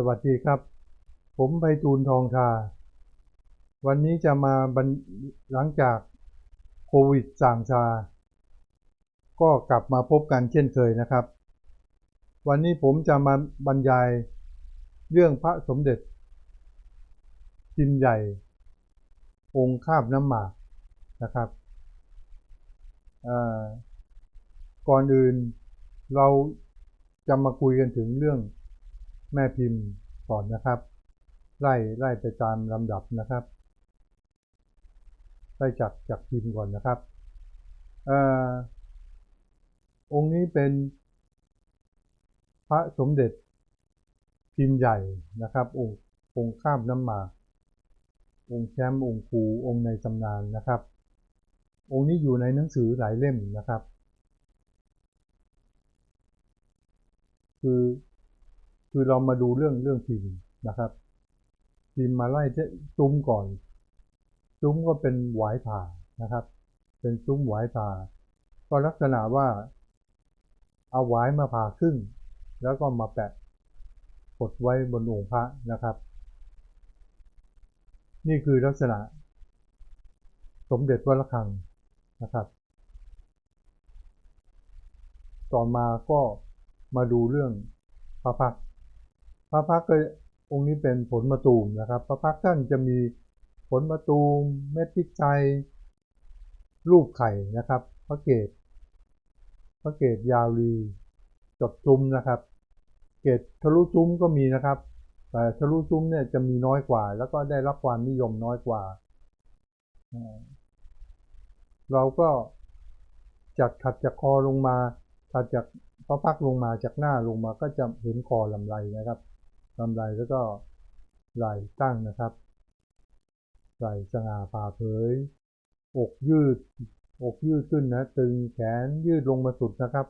สวัสดีครับ ผมไพฑูรย์ทองชาวันนี้จะมาบรรหลังจากโควิดส่างชา ก็กลับมาพบกันเช่นเคยนะครับ วันนี้ผมจะมาบรรยายเรื่องพระสมเด็จพิมพ์ใหญ่ องค์คาบน้ำหมากนะครับก่อนอื่นเราจะมาคุยกันถึงเรื่อง แม่พิมพ์ก่อนนะครับ ไล่ไล่ไปตามลำดับนะครับไล่จากจากพิมพ์ก่อนนะครับออองค์นี้เป็นพระสมเด็จพิมพ์ใหญ่นะครับ องค์องค์ข้ามน้ำหมากองค์แชมป์องค์ครูองค์ในตำนานนะครับ องค์นี้อยู่ในหนังสือหลายเล่มนะครับ คือ คือเรามาดูเรื่องเรื่องพิมพ์นะครับพิมพ์มาไล่ซุ้มก่อนซุ้มก็เป็นหวายผ่านะครับ เป็นซุ้มหวายผ่าก็ลักษณะว่า เอาหวายมาผ่าครึ่ง แล้วก็มาแปะกดไว้บนองค์พระนะครับ นี่คือลักษณะ สมเด็จวัดระฆังนะครับ ต่อมาก็มาดูเรื่องพระพัก พระพักก็องค์นี้เป็นผลมะตูมนะครับ พระพักท่านจะมีผลมะตูม เม็ดพริกไทยรูปไข่นะครับ พระเกศพระเกศยาวรีจดซุ้มนะครับ เกศทะลุซุ้มก็มีนะครับแต่ทะลุซุ้มเนี่ยจะมีน้อยกว่า แล้วก็ได้รับความนิยมน้อยกว่า เราก็จากถัดจากคอลงมาถัดจากพระพักลงมาจากหน้าลงมาก็จะเห็นคอลำไรนะครับ ลำไรแล้วก็ไหล่ตั้งนะครับ ไหล่สง่าผ่าเผย อกยืด อกยืดขึ้นนะ ตึงแขนยืดลงมาสุดนะครับ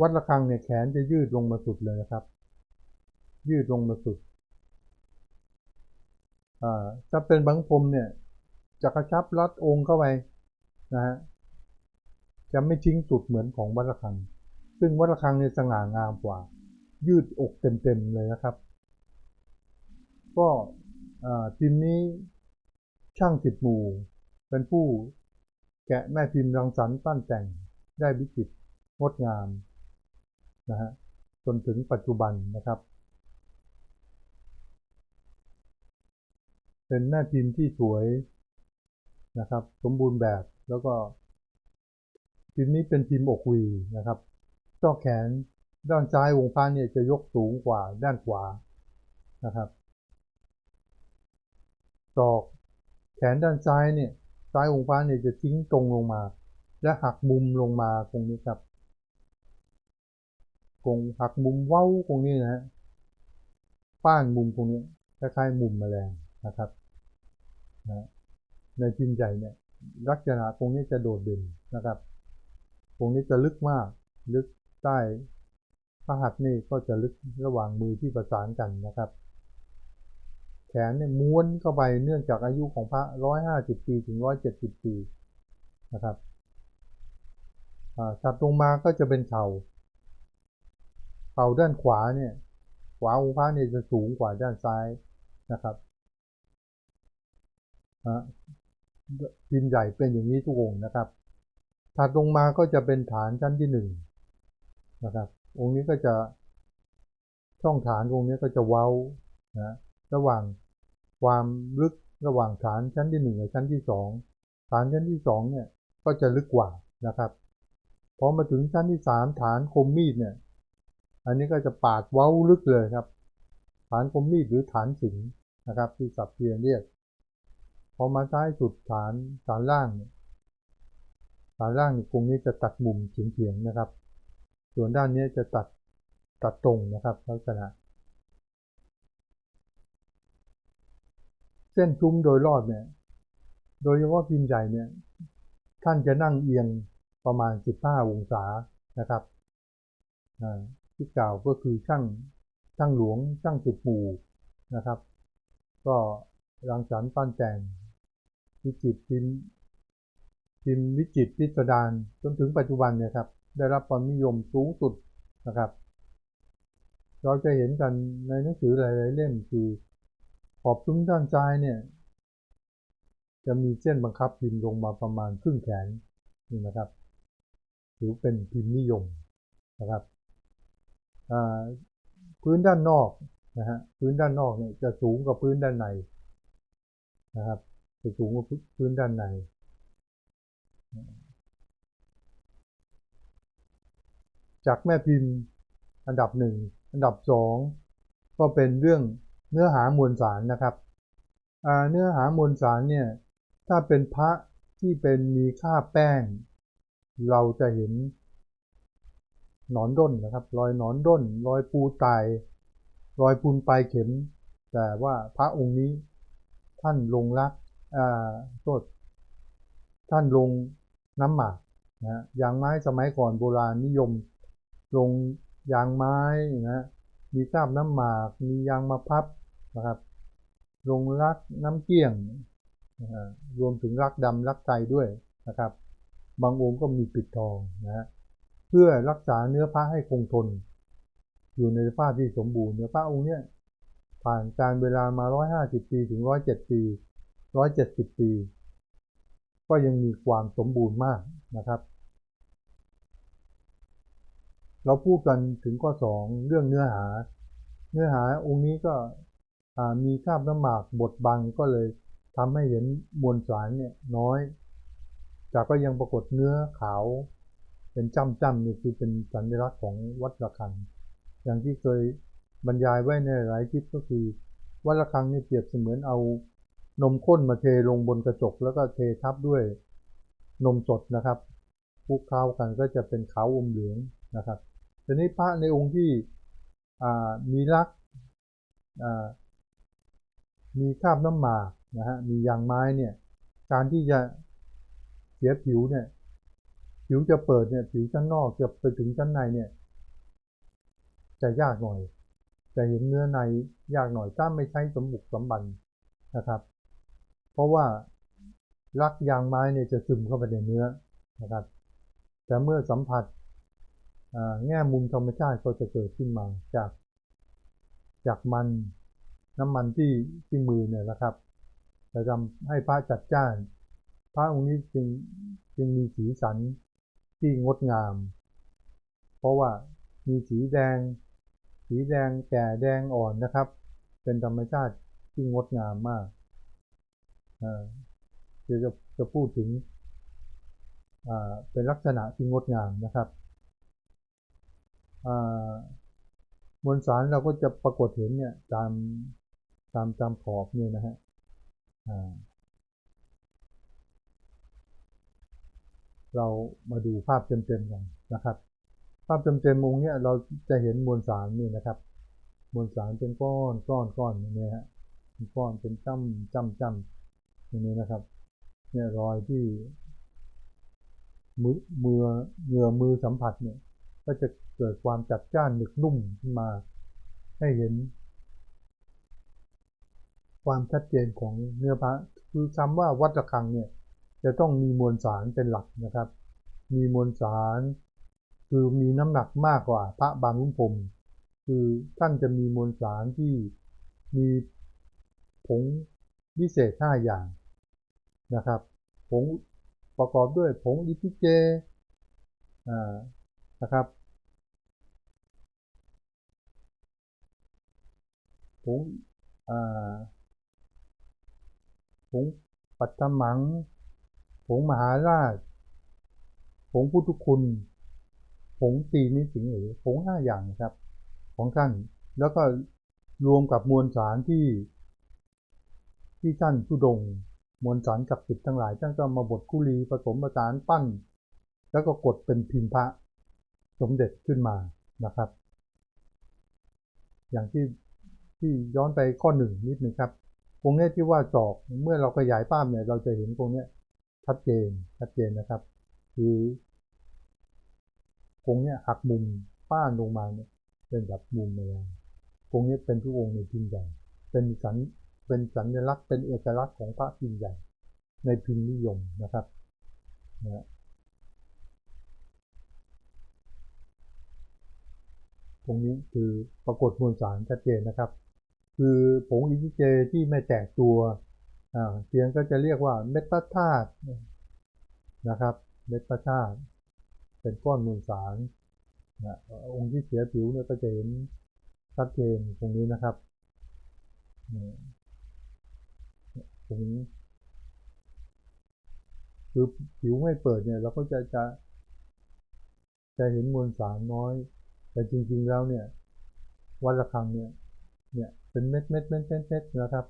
วัดระฆังเนี่ยแขนจะยืดลงมาสุดเลยนะครับ ยืดลงมาสุดอ่าถ้าเป็นบังพรมเนี่ยจะกระชับรัดองค์เข้าไปนะฮะจะไม่ทิ้งจุดเหมือนของวัดระฆัง ซึ่งวัดระฆังเนี่ยสง่างามกว่า ยืดอกเต็มๆเลยนะครับ ก็ทีมนี้ช่างสิบหมู่ เป็นผู้แกะแม่พิมพ์รังสรรค์ปั้นแต่งได้วิจิตรงดงามนะฮะจนถึงปัจจุบันนะครับ เป็นแม่พิมพ์ที่สวยนะครับ สมบูรณ์แบบแล้วก็พิมพ์นี้เป็นพิมพ์อกวีนะครับช่อแขนด้านซ้ายวงพระเนี่ยจะยกสูงกว่าด้านขวานะครับ ศอก แขนด้านซ้ายเนี่ยซ้ายวงค์พระเนี่ยจะทิ้งตรงลงมา และหักมุมลงมาตรงนี้ครับตรงหักมุมเว้าตรงนี้นะฮะป้านมุมตรงนี้คล้ายๆมุมแมลงนะครับนะในพิมพ์ใหญ่เนี่ยลักษณะตรงนี้จะโดดเด่นนะครับตรงนี้จะลึกมาก ลึกใต้พระหัตถ์นี่ก็จะลึกระหว่างมือที่ประสานกันนะครับ แขนเนี่ยม้วนเข้าไปเนื่องจากอายุของพระร้อยห้าสิบปีถึงร้อยเจ็ดสิบปีนะครับถัดลงมาก็จะเป็นเข่าเข่าด้านขวาเนี่ย ขวาองค์พระเนี่ยจะสูงกว่าด้านซ้ายนะครับพิมพ์ใหญ่เป็นอย่างนี้ทุกองค์นะครับ ถัดลงมาก็จะเป็นฐานชั้นที่หนึ่งนะครับ องค์นี้ก็จะช่องฐานองค์นี้ก็จะเว้านะ ระหว่างความลึกระหว่างฐานชั้นที่หนึ่งกับชั้นที่สองฐานชั้นที่สองเนี่ยก็จะลึกกว่านะครับพอมาถึงชั้นที่สามฐานคมมีดเนี่ย อันนี้ก็จะปาดเว้าลึกเลยครับ ฐานคมมีดหรือฐานสิงนะครับ ที่สับเพียนเรียกพอมาท้ายสุดฐานฐานล่างเนี่ยฐานล่างตรงนี้จะตัดมุมเฉียงๆนะครับ ส่วนด้านนี้จะตัดตัดตรงนะครับ ลักษณะ เส้นซุ้มโดยรอบเนี่ย โดยเฉพาะพิมพ์ใหญ่เนี่ย ท่านจะนั่งเอียงประมาณ 15 องศานะครับที่กล่าวก็คือช่างช่างหลวงช่างติดปูนะครับ ก็รังสรรค์ปั้นแต่งวิจิตพิมพ์พิมพ์วิจิตพิสดารจนถึงปัจจุบันเนี่ยครับ ได้รับความนิยมสูงสุดนะครับ เราจะเห็นกันในหนังสือหลาย ๆ เล่มคือ อบซุ้มด้านซ้ายเนี่ย จะมีเส้นบังคับพิมพ์ลงมาประมาณครึ่งแขนนี่นะครับถือเป็นพิมพ์นิยมนะครับพื้นด้านนอกนะฮะพื้นด้านนอกเนี่ยจะสูงกว่าพื้นด้านในนะครับจะสูงกว่าพื้นด้านในจากแม่พิมพ์อันดับหนึ่งอันดับสองก็เป็นเรื่อง เนื้อหามวลสารนะครับเนื้อหามวลสารเนี่ยถ้าเป็นพระที่เป็นมีค่าแป้ง เราจะเห็นหนอนด้นนะครับ รอยหนอนด้น รอยปูตาย รอยปูนปลายเข็ม แต่ว่าพระองค์นี้ท่านลงรักอ่าโทษท่านลงน้ำหมากนะฮะยางไม้สมัยก่อนโบราณนิยม ลงยางไม้นะมีคราบน้ำหมาก มียางมะพับ นะครับลงรักน้ำเกี้ยงรวมถึงรักดำรักไทยด้วยนะครับ บางองค์ก็มีปิดทองนะฮะเพื่อรักษาเนื้อพระให้คงทน อยู่ในสภาพที่สมบูรณ์เนื้อพระองค์เนี้ยผ่านการเวลามา 150 ปีถึง 107 ปี 170 ปี ก็ยังมีความสมบูรณ์มากนะครับ เราพูดกันถึงข้อสองเรื่องเนื้อหา เนื้อหาองค์นี้ก็ มีคราบน้ำหมากบดบังก็เลยทำให้เห็นมวลสารเนี่ยน้อยแต่ก็ยังปรากฏเนื้อขาว เป็นจ้ำจ้ำนี่คือเป็นสัญลักษณ์ของวัดระฆัง อย่างที่เคยบรรยายไว้ในหลายคลิปก็คือ วัดระฆังนี่เปรียบเสมือนเอานมข้นมาเทลงบนกระจก แล้วก็เททับด้วยนมสดนะครับคลุกเคล้ากันก็จะเป็นขาวอมเหลืองนะครับทีนี้พระในองค์ที่มีลักษณ์ มีคราบน้ำหมากนะฮะมียางไม้เนี่ย การที่จะเสียผิวเนี่ย ผิวจะเปิดเนี่ย ผิวชั้นนอกจะไปถึงชั้นในเนี่ย จะยากหน่อย จะเห็นเนื้อในยากหน่อยถ้าไม่ใช้สมบุกสมบันนะครับ เพราะว่าลักยางไม้เนี่ยจะซึมเข้าไปในเนื้อนะครับ แต่เมื่อสัมผัสแง่มุมธรรมชาติก็จะเกิดขึ้นมาจาก จากมัน น้ำมันที่ที่มือเนี่ยนะครับจะทำให้พระจัดจ้าน พระองค์นี้จึงจึงมีสีสันที่งดงาม เพราะว่ามีสีแดง สีแดงแก่แดงอ่อนนะครับ เป็นธรรมชาติที่งดงามมากเดี๋ยวจะจะพูดถึงเป็นลักษณะที่งดงามนะครับมวลสารเราก็จะปรากฏเห็นเนี่ยตาม ตามตามขอบนี่นะฮะเรามาดูภาพเต็มๆกันนะครับ ภาพเต็มๆองค์เนี่ยเราจะเห็นมวลสารนี่นะครับ มวลสารเป็นก้อนก้อนก้อนอย่างนี้ฮะเป็นก้อนเป็นจ้ำจ้ำจ้ำอย่างนี้นะครับ เนี่ยรอยที่มือมือเหงื่อมือสัมผัสเนี่ย ก็จะเกิดความจัดจ้านหนึกนุ่มขึ้นมา ให้เห็น ความชัดเจนของเนื้อพระคือคำว่าวัดระฆังเนี่ยจะต้องมีมวลสารเป็นหลักนะครับ มีมวลสารคือมีน้ำหนักมากกว่าพระบางรุ่มพรมคือท่านจะมีมวลสารที่มีผงวิเศษห้าอย่างนะครับ ผงประกอบด้วยผงอิทิเจนะครับผง งปัตตมัง ผงมหาราช ผงพุทธคุณ ผงตีนิสิงหรือผงห้าอย่างครับ ของท่าน แล้วก็รวมกับมวลสารที่ ที่ท่านทุดง มวลสารกับสิทั้งหลายท่านก็มาบดคุรีผสมประสานปั้น แล้วก็กดเป็นพิมพ์พระสมเด็จขึ้นมานะครับ อย่างที่ที่ย้อนไปข้อหนึ่งนิดหนึ่งครับ รงนี้ที่ว่าจอกเมื่อเราขยายภาพเนี่ย เราจะเห็นตรงนี้ชัดเจนชัดเจนนะครับ คือตรงนี้หักมุมป้านลงมาเนี่ยเป็นแบบมุมเลยตรงนี้เป็นทุกองค์ในพิมพ์ใหญ่เป็นสัญเป็นสัญลักษณ์เป็นเอกลักษณ์ของพระพิมพ์ใหญ่ในพิมพ์นิยมนะครับนะตรงนี้คือปรากฏมวลสารชัดเจนนะครับ คือผงอินทิเจที่ไม่แตกตัวเสียงก็จะเรียกว่าเมตาธาตุนะครับ เมตาธาตุเป็นก้อนมวลสารนะองค์ที่เสียผิวเนี่ยก็จะเห็นชัดเจนตรงนี้นะครับตรงนี้คือผิวไม่เปิดเนี่ยเราก็จะจะจะเห็นมวลสารน้อย แต่จริงๆแล้วเนี่ย วัดระฆังเนี่ยเนี่ย เป็นเม็ดเม็ดเม็ดเม็ดเม็ดนะครับ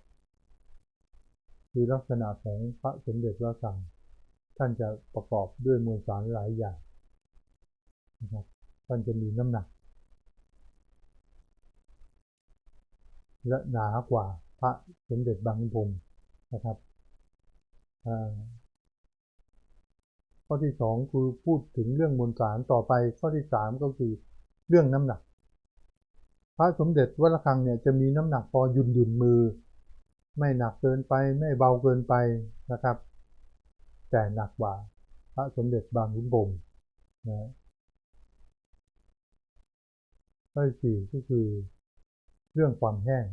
คือลักษณะของพระสมเด็จพระสังฆ์ท่านจะประกอบด้วยมวลสารหลายอย่างนะครับท่านจะมีน้ำหนัก และหนากว่าพระสมเด็จบางพรมนะครับข้อที่สองคือพูดถึงเรื่องมวลสารต่อไปข้อที่สามก็คือเรื่องน้ำหนัก พระสมเด็จวัดระฆังเนี่ยจะมีน้ำหนักพอหยุ่นหยุ่นมือ ไม่หนักเกินไปไม่เบาเกินไปนะครับ แต่หนักกว่าพระสมเด็จบางขุนพรมนะข้อที่สี่ก็คือเรื่องความแห้ง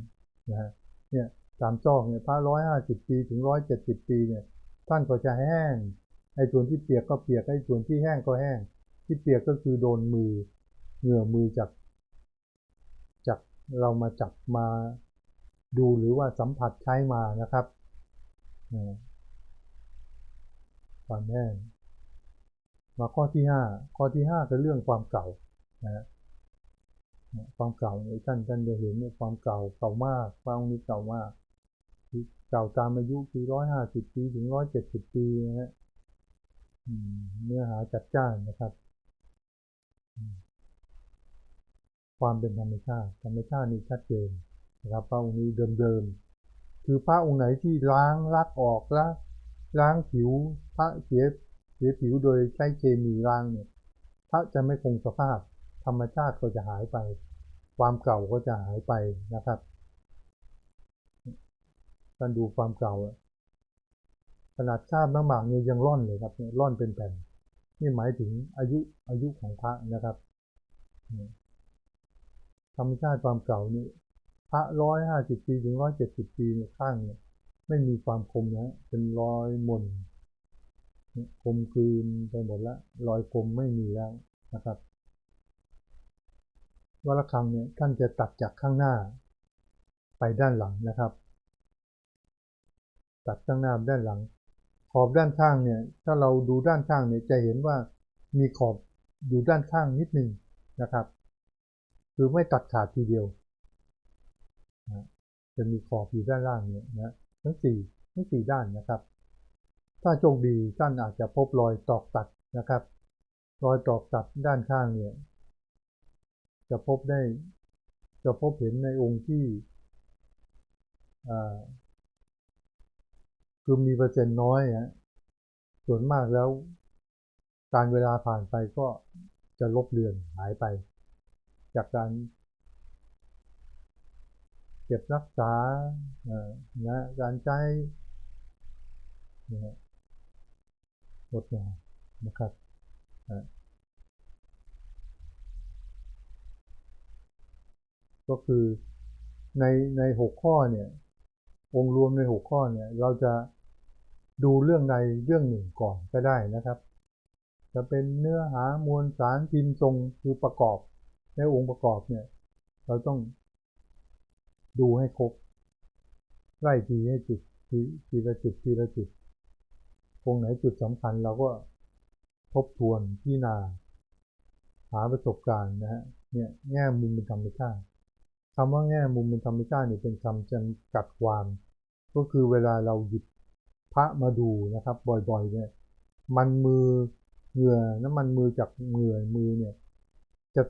นะฮะเนี่ยสามซอกเนี่ยพระร้อยห้าสิบปีถึงร้อยเจ็ดสิบปีเนี่ยท่านก็จะแห้งไอ้ส่วนที่เปียกก็เปียกไอ้ส่วนที่แห้งก็แห้ง ที่เปียกก็คือโดนมือเหงื่อมือจาก เรามาจับมาดูหรือว่าสัมผัสใช้มานะครับความแห้งมาข้อที่ห้าข้อที่ห้าคือเรื่องความเก่านะความเก่าเนี่ยท่านท่านจะเห็นเนี่ยความเก่าเก่ามากพระองนี้เก่ามากเก่าตามอายุคือร้อยห้าสิบปีถึงร้อยเจ็ดสิบปีนะฮะเนื้อหาจัดจ้านนะครับ ความเป็นธรรมชาติธรรมชาตินี่ชัดเจนนะครับพระองค์นี้เดิมๆคือพระองค์ไหนที่ล้างลักออกล้างล้างผิวพระเสียเสียผิวโดยใช้เคมีล้างเนี่ยพระจะไม่คงสภาพ ธรรมชาติก็จะหายไป ความเก่าก็จะหายไปนะครับท่านดูความเก่าขนาดชาติน้ำหมากเนี่ยยังร่อนเลยครับเนี่ยร่อนเป็นแผ่นนี่หมายถึงอายุอายุของพระนะครับ ธรรมชาติความเก่านี่พระร้อยห้าสิบปีถึงร้อยเจ็ดสิบปีเนี่ยข้างเนี่ยไม่มีความคมนะเป็นรอยมนคมกลืนไปหมดแล้วรอยคมไม่มีแล้วนะครับวัดระฆังเนี่ยท่านจะตัดจากข้างหน้า ไปด้านหลังนะครับ ตัดข้างหน้าด้านหลัง ขอบด้านข้างเนี่ย ถ้าเราดูด้านข้างเนี่ยจะเห็นว่ามีขอบอยู่ด้านข้างนิดหนึ่งนะครับ คือไม่ตัดขาดทีเดียวนะจะมีขอบอยู่ด้านล่างเนี่ยนะทั้งสี่ทั้งสี่ด้านนะครับ ถ้าโชคดีท่านอาจจะพบรอยตอกตัดนะครับ รอยตอกตัดด้านข้างเนี่ย จะพบได้ จะพบเห็นในองค์ที่คือมีเปอร์เซ็นต์น้อยฮะส่วนมากแล้ว การเวลาผ่านไปก็จะลบเลือนหายไป จากการเก็บรักษานะการใช้นะหมดงานนะครับก็คือในในหกข้อเนี่ย องค์รวมในหกข้อเนี่ย เราจะดูเรื่องใดเรื่องหนึ่งก่อนก็ได้นะครับ จะเป็นเนื้อหามวลสารพิมพ์ทรงคือประกอบ ในองค์ประกอบเนี่ย เราต้องดูให้ครบไล่ทีให้จุดทีทีละจุดทีละจุดตรงไหนจุดสำคัญเราก็ทบทวนพิจารณา หาประสบการณ์นะฮะเนี่ยแง่มุมเป็นธรรมชาติคำว่าแง่มุมเป็นธรรมชาติเนี่ยเป็นคำจำกัดความ ก็คือเวลาเราหยิบพระมาดูนะครับ บ่อยๆ เนี่ย มันมือเหงื่อน้ำมันมือจากเหงื่อมือเนี่ย จะ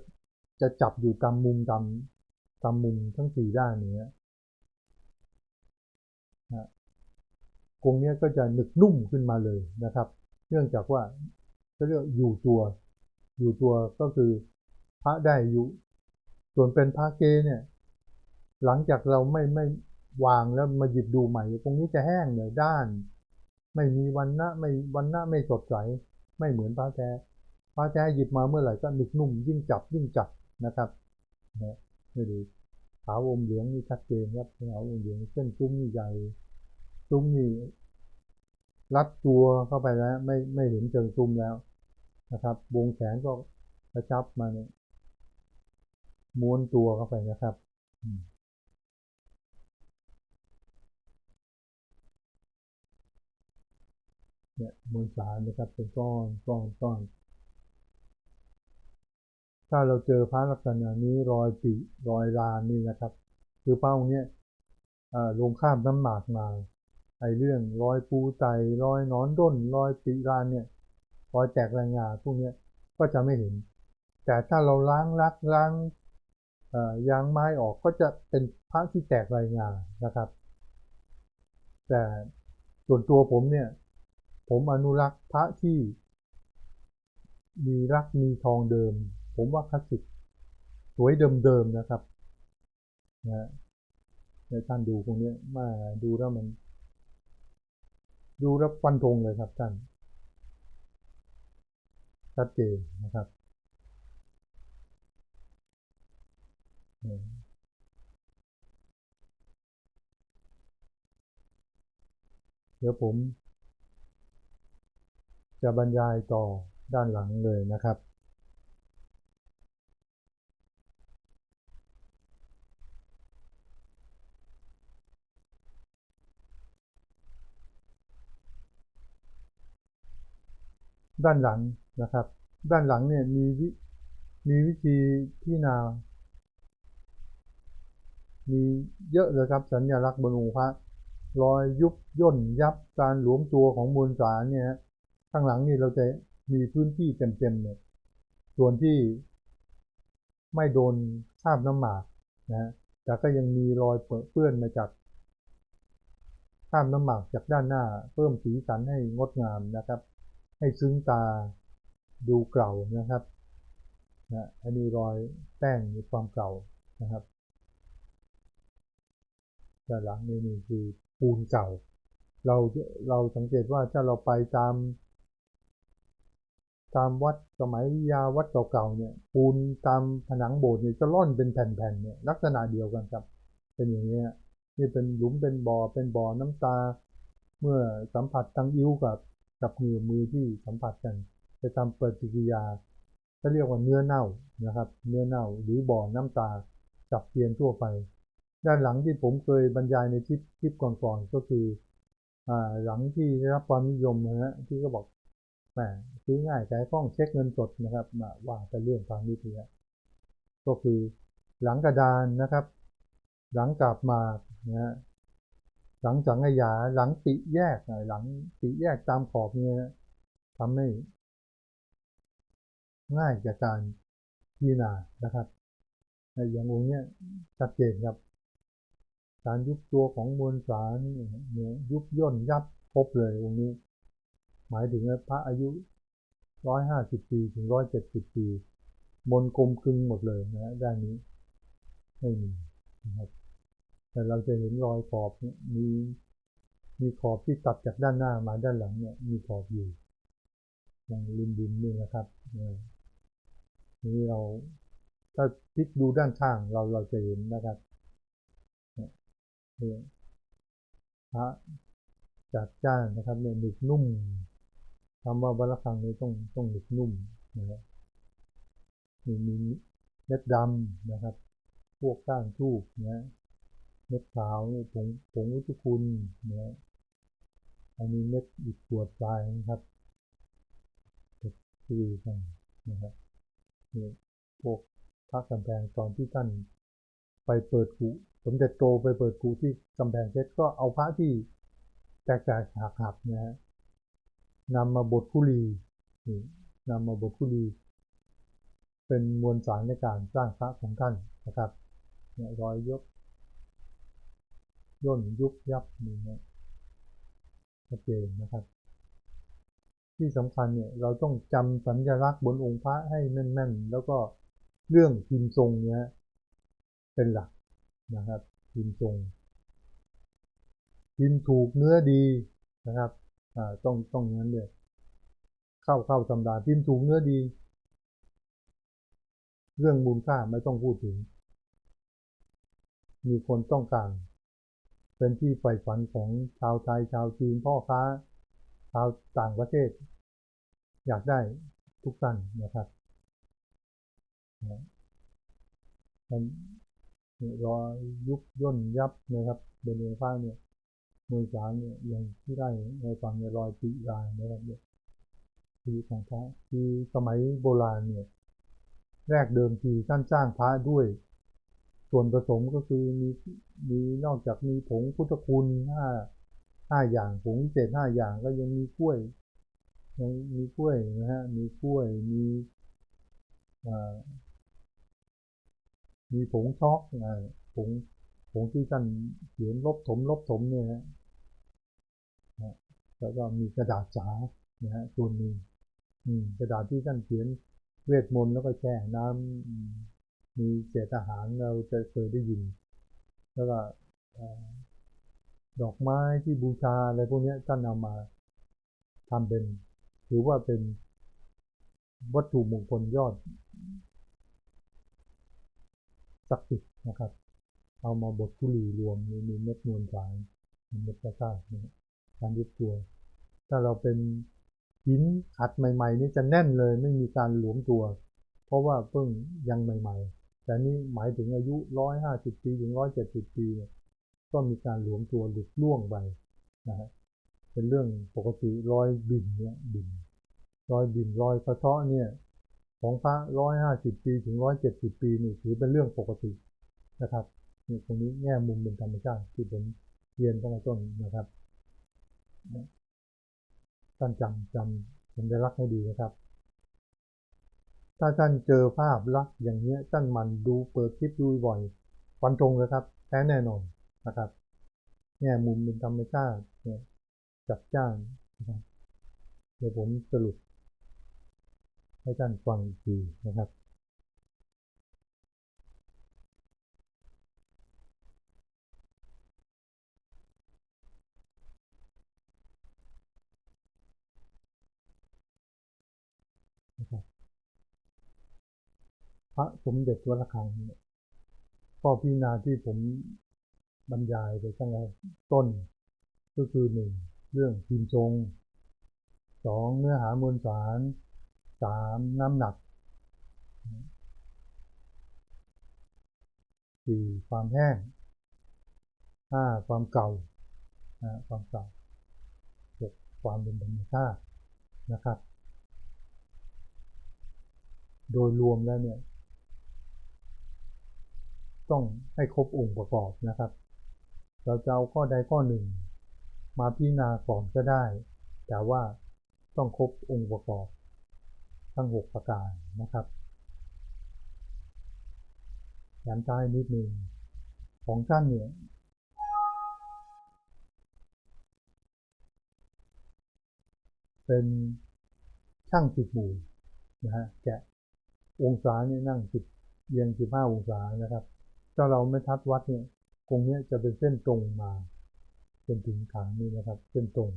จะจับอยู่ตามมุมตามตามมุมทั้งสี่ด้านนี้นะกรงนี้ก็จะหนึกนุ่มขึ้นมาเลยนะครับ เนื่องจากว่าเขาเรียกอยู่ตัว อยู่ตัวก็คือพระได้อยู่ ส่วนเป็นพระเกเนี่ย หลังจากเราไม่ไม่วางแล้วมาหยิบดูใหม่ตรงนี้จะแห้งเลยด้าน ไม่มีวันนะไม่วันนะไม่สดใส ไม่เหมือนพระแท้พระแท้หยิบมาเมื่อไหร่ก็หนึกนุ่มยิ่งจับยิ่งจับ นะครับนะไม่ดูขาวอมเหลืองนี่ชัดเจนครับขาวอมเหลืองเส้นซุ้มนี่ใหญ่ซุ้มนี่รัดตัวเข้าไปแล้ว ไม่ไม่เห็นเชิงซุ้มแล้วนะครับ วงแขนก็กระชับมาเนี่ยม้วนตัวเข้าไปนะครับเนี่ยมวลสารนะครับเป็นก้อนก้อนก้อน ถ้าเราเจอพระลักษณะนี้รอยปีรอยรานนี่นะครับ คือเป้าเนี้ยลงข้ามน้ำหมากมาไอเรื่องรอยปูไตรอยนอนด้นรอยปีรานเนี่ยรอยแตกรายงาพวกเนี้ยก็จะไม่เห็น แต่ถ้าเราล้างรักล้างยางไม้ออกก็จะเป็นพระที่แตกรายงานะครับ แต่ส่วนตัวผมเนี่ย ผมอนุรักษ์พระที่มีรักมีทองเดิม ผมว่าคลาสสิกสวยเดิมๆนะครับนะในท่านดูตรงนี้มาดูแล้วมัน ดูแล้วฟันธงเลยครับท่านชัดเจนนะครับเดี๋ยวผม จะบรรยายต่อด้านหลังเลยนะครับ ด้านหลังนะครับ ด้านหลังเนี่ยมีวิมีวิธีพิจารณา มีเยอะเลยครับสัญลักษณ์บนองค์พระรอยยุบย่นยับการหลวมตัวของมวลสารเนี่ยข้างหลังนี่เราจะมีพื้นที่เต็มๆเนี่ยส่วนที่ไม่โดนคาบน้ำหมากนะฮะแต่ก็ยังมีรอยเปื้อนมาจากคราบน้ำหมากจากด้านหน้า เพิ่มสีสันให้งดงามนะครับ ให้ซึ้งตาดูเก่านะครับนะอันนี้รอยแป้งมีความเก่านะครับด้านหลังนี่นี่คือปูนเก่า เราเราสังเกตว่าถ้าเราไปตาม ตามวัดสมัยยาวัดเก่าๆเนี่ย ปูนตามผนังโบสถ์เนี่ยจะล่อนเป็นแผ่นๆเนี่ยลักษณะเดียวกันครับ เป็นอย่างนี้นี่เป็นหลุมเป็นบ่อเป็นบ่อน้ำตา เมื่อสัมผัสทางอิ้วกับ กับมือมือที่สัมผัสกันจะทำปฏิกิริยาเขาเรียกว่าเนื้อเน่านะครับ เนื้อเน่าหรือบ่อน้ำตาจับเทียนทั่วไป ด้านหลังที่ผมเคยบรรยายในคลิปคลิปก่อนๆก็คืออ่าหลังที่ได้รับความนิยมนะฮะที่ก็บอกแหมซื้อง่ายใช้คล่องเช็คเงินสดนะครับมาว่าแต่เรื่องทางวิทยาก็คือหลังกระดานนะครับ หลังกาบมานะฮะ หลังสังขยาหลังปิแยกอะหลังปิแยกตามขอบเนี่ยทำให้ง่ายจากการพิจารณานะครับในอย่างองค์เนี้ยชัดเจนครับ การยุบตัวของมวลสารเนี่ยยุบย่นยับครบเลยองค์นี้ หมายถึงพระอายุร้อยห้าสิบปีถึงร้อยเจ็ดสิบปี มนกลมกลึงหมดเลยนะด้านนี้ไม่มีนะครับ แต่เราจะเห็นรอยขอบเนี่ยมีมีขอบที่ตัดจากด้านหน้ามาด้านหลังเนี่ยมีขอบอยู่อย่างริมดินนี่นะครับนี่เราถ้าพลิกดูด้านข้างเราเราจะเห็นนะครับเนี่ยพระจัดจ้านนะครับเนี่ยหนึบนุ่มคำว่าวัลคังนี้ต้องต้องหนึบนุ่มนะครับมีมีเม็ดดำนะครับ พวกก้านทูบนะเม็ดขาวนี่ผงผงวุฒิคุณนะอันนี้เม็ดอิฐขวดทรายนะครับที่กันนะครับนี่พวกพระกำแพงตอนที่ท่านไปเปิดกูสมเด็จโตไปเปิดกูที่กำแพงเพชรก็เอาพระที่แตกๆหักๆนะฮะนำมาบดคุรีนี่นำมาบดคุรี เป็นมวลสารในการสร้างพระของท่านนะครับเนี่ยรอยยก ย่นยุบยับนี่นะชัดเจนนะครับ ที่สำคัญเนี่ยเราต้องจำสัญลักษณ์บนองค์พระให้แม่นๆ แล้วก็เรื่องพิมพ์ทรงเนี้ยเป็นหลักนะครับ พิมพ์ทรง พิมพ์ถูกเนื้อดีนะครับอ่าต้องต้องอย่างนั้นเลยเข้าเข้าตำราพิมพ์ถูกเนื้อดี เรื่องมูลค่าไม่ต้องพูดถึง มีคนต้องการ เป็นที่ใฝ่ฝันของชาวไทยชาวจีนพ่อค้าชาวต่างประเทศ อยากได้ทุกท่านนะครับมันเนี่ยรอยยุบย่นยับนะครับบนเรือฟ้าเนี่ยมือสารเนี่ยอย่างที่ได้ในฟังในรอยปีรายนะครับเนี่ยปีของพระคือสมัยโบราณเนี่ย แรกเดิมทีท่านสร้างพระด้วย ส่วนผสมก็คือมีมีนอกจากมีผงพุทธคุณห้าห้าอย่างผงเศษห้าอย่างก็ยังมีกล้วยยังมีกล้วยนะฮะมีกล้วยมีมีผงช็อกอ่าผงผงที่ท่านเขียนลบถมลบถมเนี่ยฮะนะแล้วก็มีกระดาษสานะฮะส่วนหนึ่งกระดาษที่ท่านเขียนเวทมนต์แล้วก็แช่น้ำ มีเศษอาหารเราจะเคยได้ยิน แล้วก็ดอกไม้ที่บูชาอะไรพวกนี้ท่านเอามาทำเป็น ถือว่าเป็นวัตถุมงคลยอดศักดิ์สิทธิ์นะครับ เอามาบดกุหลีรวมมีมีเม็ดมวลสารมีเม็ดพระธาตุนะการยึดตัว ถ้าเราเป็นหินอัดใหม่ ๆ นี่จะแน่นเลยไม่มีการหลวมตัว เพราะว่าเพิ่งยังใหม่ ๆ แต่นี่หมายถึงอายุร้อยห้าสิบปีถึงร้อยเจ็ดสิบปีเนี่ยก็มีการหลวมตัวหลุดล่วงไปนะฮะเป็นเรื่องปกติรอยบินเนี่ยบินรอยบินรอยกระเทาะเนี่ยของพระร้อยห้าสิบปีถึงร้อยเจ็ดสิบปีนี่ถือเป็นเรื่องปกตินะครับนี่ตรงนี้แง่มุมเป็นธรรมชาติที่ผมเรียนตั้งแต่ต้นนะครับท่านจำจำสัญลักษณ์ให้ดีนะครับ ถ้าท่านเจอภาพลักษณ์อย่างเนี้ยท่านมันดูเปิดคลิปดูบ่อยฟันตรงเลยครับแท้แน่นอนนะครับเนี่ยมุมเป็นธรรมชาติเนี่ยจัดจ้านนะครับเดี๋ยวผมสรุปให้ท่านฟังอีกทีนะครับ พระสมเด็จวัดระฆังเนี่ยข้อพิจารณาที่ผมบรรยายไปตั้งแต่ต้น ก็คือหนึ่งเรื่องพิมทรงสองเนื้อหามวลสารสามน้ำหนักสี่ความแห้งห้าความเก่าความเก่าหกความเป็นธรรมชาตินะครับ โดยรวมแล้วเนี่ย ต้องให้ครบองค์ประกอบนะครับ เราจะเอาข้อใดข้อหนึ่ง มาพิจารณาก่อนก็ได้ แต่ว่าต้องครบองค์ประกอบ ทั้งหกประการนะครับแถมท้ายนิดหนึ่งของท่านเนี่ยเป็นช่างสิบหมู่นะฮะแกะองศาเนี่ยนั่งสิบเอียงสิบห้าองศานะครับ ถ้าเราไม่ทัดวัดเนี่ยตรงเนี้ยจะเป็นเส้นตรงมาจนถึงฐานนี่นะครับ เส้นตรง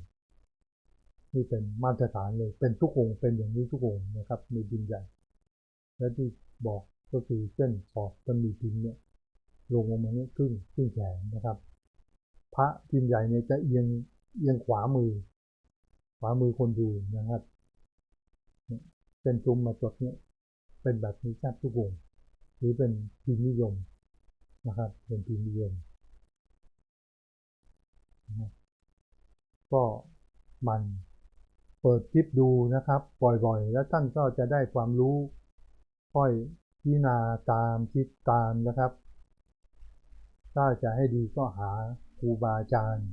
นี่เป็นมาตรฐานเลย เป็นทุกองเป็นอย่างนี้ทุกองนะครับในดินใหญ่ และที่บอกก็คือเส้นขอบจะมีพิมพ์เนี่ยลงลงมาเนี่ยครึ่งครึ่งแขนนะครับ พระพิมพ์ใหญ่เนี่ยจะเอียงเอียงขวามือ ขวามือคนดูนะครับเนี่ยเส้นจุมมาจดเนี่ยเป็นแบบนี้แทบทุกองหรือเป็นพิมพ์นิยม นะครับเป็นพิมพ์นิยมนะก็มันเปิดคลิปดูนะครับ บ่อยๆ แล้วท่านก็จะได้ความรู้ค่อยพิจารณาตามคิดตามนะครับ ถ้าจะให้ดีก็หาครูบาอาจารย์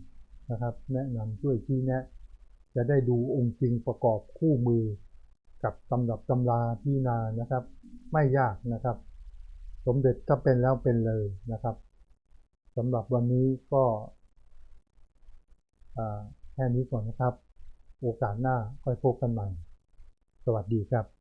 นะครับ แนะนำช่วยชี้แนะ จะได้ดูองค์จริงประกอบคู่มือ กับตำรับตำราพิจารณานะครับ ไม่ยากนะครับ สมเด็จก็เป็นแล้วเป็นเลยนะครับสำหรับวันนี้ก็แค่นี้ก่อนนะครับ โอกาสหน้าค่อยพบกันใหม่ สวัสดีครับ